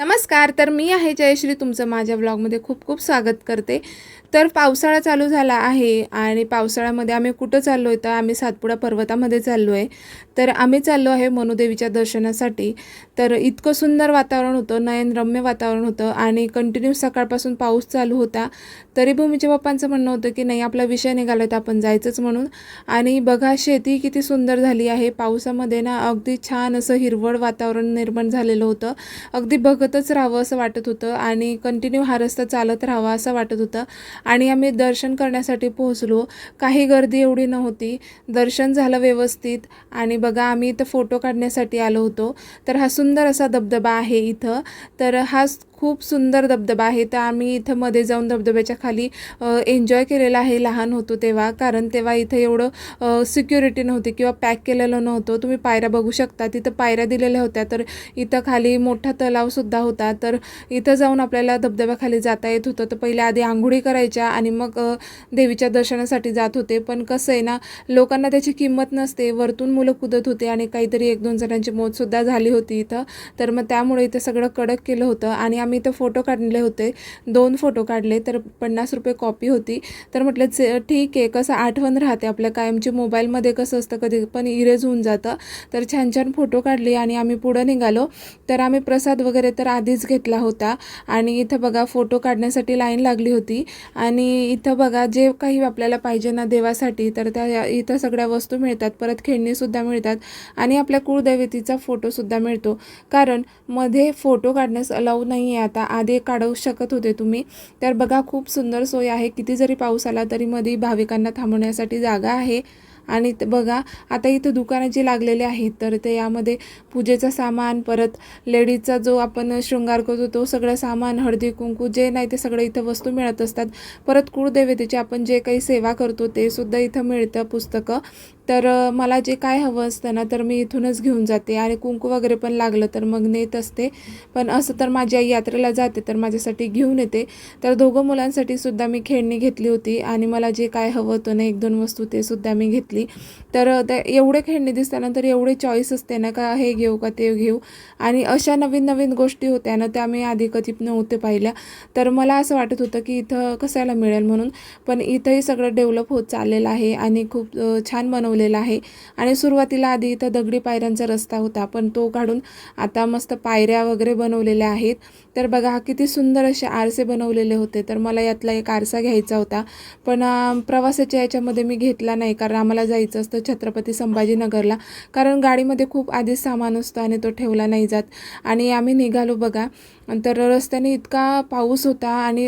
नमस्कार तर मी आहे जयश्री. तुमचं माझ्या ब्लॉगमध्ये खूप खूप स्वागत करते. तर पावसाळा चालू झाला आहे आणि पावसाळ्यामध्ये आम्ही कुठं चाललो आहे तर आम्ही सातपुडा पर्वतामध्ये चाललो आहे तर आम्ही चाललो आहे मनुदेवीच्या दर्शनासाठी. तर इतकं सुंदर वातावरण होतं नयनरम्य वातावरण होतं आणि कंटिन्यू सकाळपासून पाऊस चालू होता. तरी भूमीच्या पप्पांचं म्हणणं होतं की नाही आपला विषय निघाला तर आपण जायचंच म्हणून. आणि बघा शेती किती सुंदर झाली आहे. पावसामध्ये ना अगदी छान असं हिरवळ वातावरण निर्माण झालेलं होतं. अगदी बघत बघतच राहावं असं वाटत होतं आणि कंटिन्यू हा रस्ता चालत राहावा असं वाटत होतं. आणि आम्ही दर्शन करण्यासाठी पोहोचलो. काही गर्दी एवढी नव्हती. दर्शन झालं व्यवस्थित आणि बघा आम्ही इथं फोटो काढण्यासाठी आलो होतो. तर हा सुंदर असा धबधबा आहे इथं. तर हा खूप सुंदर धबधबा आहे. तर आम्ही इथं मध्ये जाऊन धबधब्याच्या खाली एन्जॉय केलेला आहे. लहान होतो तेव्हा. कारण तेव्हा इथं एवढं सिक्युरिटी नव्हती किंवा पॅक केलेलं नव्हतं. तुम्ही पायऱ्या बघू शकता. तिथं पायऱ्या दिलेल्या होत्या. तर इथं खाली मोठा तलावसुद्धा होता. तर इथं जाऊन आपल्याला धबधब्याखाली जाता येत होतं. तर पहिले आधी आंघोळी करायच्या आणि मग देवीच्या दर्शनासाठी जात होते. पण कसं आहे ना लोकांना त्याची किंमत नसते. वरतून मुलं कुदत होते आणि काहीतरी एक दोन जणांची मौतसुद्धा झाली होती इथं. तर मग त्यामुळे इथं सगळं कडक केलं होतं आणि आम्ही इथं फोटो काढले होते. दोन फोटो काढले तर पन्नास रुपये कॉपी होती. तर म्हटलं जे ठीक आहे कसं आठवण राहते आपल्या कायमची मोबाईलमध्ये कसं असतं कधी पण इरेज होऊन जातं. तर छान छान फोटो काढले आणि आम्ही पुढं निघालो. तर आम्ही प्रसाद वगैरे तर आधीच घेतला होता. आणि इथं बघा फोटो काढण्यासाठी लाईन लागली होती. आणि इथं बघा जे काही आपल्याला पाहिजे ना देवासाठी तर त्या इथं सगळ्या वस्तू मिळतात. परत खेळणीसुद्धा मिळतात. आणि आपल्या कुळदैवतीचा फोटोसुद्धा मिळतो. कारण मध्ये फोटो काढण्यास अलाऊ नाही आहे आता. आधी काढू शकत होते तुम्ही. तर बघा खूप सुंदर सोय आहे. किती जरी पाऊस आला तरी मध्ये भाविकांना थांबवण्यासाठी जागा आहे. आणि बघा आता इथं दुकानं जी लागलेली आहेत तर ते यामध्ये पूजेचं सामान परत लेडीजचा जो आपण शृंगार करतो तो सगळं सामान हळदी कुंकू जे नाही ते सगळं इथं वस्तू मिळत असतात. परत कुळदेवतेची आपण जे काही सेवा करतो ते सुद्धा इथं मिळतं पुस्तकं. तर मला जे काय हवं असतं ना तर मी इथूनच घेऊन जाते आणि कुंकू वगैरे पण लागलं तर मग नेत असते. पण असं तर माझी आई यात्रेला जाते तर माझ्यासाठी घेऊन येते. तर दोघं मुलांसाठी सुद्धा मी खेळणी घेतली होती आणि मला जे काय हवं होतं ना एक दोन वस्तू ते सुद्धा मी घेतली. तर त्या एवढे खेळणी दिसताना तर एवढे चॉईस असते ना का हे घेऊ का ते घेऊ. आणि अशा नवीन नवीन गोष्टी होत्या ना त्या मी आधी कधी नव्हते पाहिल्या. तर मला असं वाटत होतं की इथं कसायला मिळेल म्हणून. पण इथंही सगळं डेव्हलप होत चाललेलं आहे आणि खूप छान बनवलं बनवलेलं आहे. आणि सुरुवातीला आधी इथं दगडी पायऱ्यांचा रस्ता होता पण तो काढून आता मस्त पायऱ्या वगैरे बनवलेल्या आहेत. तर बघा किती सुंदर असे आरसे बनवलेले होते. तर मला यातला एक आरसा घ्यायचा होता. पण प्रवासाच्या याच्यामध्ये मी घेतला नाही कारण आम्हाला जायचं असतं छत्रपती संभाजीनगरला. कारण गाडीमध्ये खूप आधीच सामान असतं आणि तो ठेवला नाही जात. आणि आम्ही निघालो बघा. तर रस्त्याने इतका पाऊस होता आणि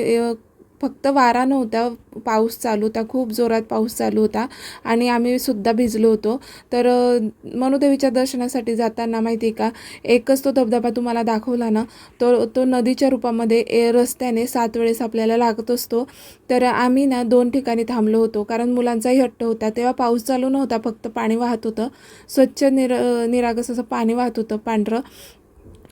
फक्त वारा नव्हता. पाऊस चालू होता. खूप जोरात पाऊस चालू होता. आणि आम्ही सुद्धा भिजलो होतो. तर मनुदेवीच्या दर्शनासाठी जाताना माहिती आहे का एकच तो धबधबा तुम्हाला दाखवला ना तो तो नदीच्या रूपामध्ये ए रस्त्याने सात वेळेस आपल्याला लागत असतो. तर आम्ही ना दोन ठिकाणी थांबलो होतो. कारण मुलांचाही हट्ट होता. तेव्हा पाऊस चालू नव्हता. फक्त पाणी वाहत होतं. स्वच्छ निर निरागस असं पाणी वाहत होतं पांढरं.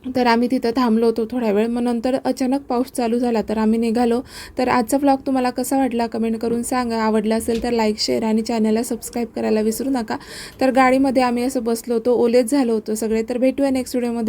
तर आम्ही तिथं थांबलो होतो थोड्या वेळ. मग नंतर अचानक पाऊस चालू झाला तर आम्ही निघालो. तर आजचा ब्लॉग तुम्हाला कसा वाटला कमेंट करून सांगा. आवडला असेल तर लाईक शेअर आणि चॅनलला सबस्क्राईब करायला विसरू नका. तर गाडीमध्ये आम्ही असं बसलो होतो ओलेच झालो होतो सगळे. तर भेटूया नेक्स्ट व्हिडिओमध्ये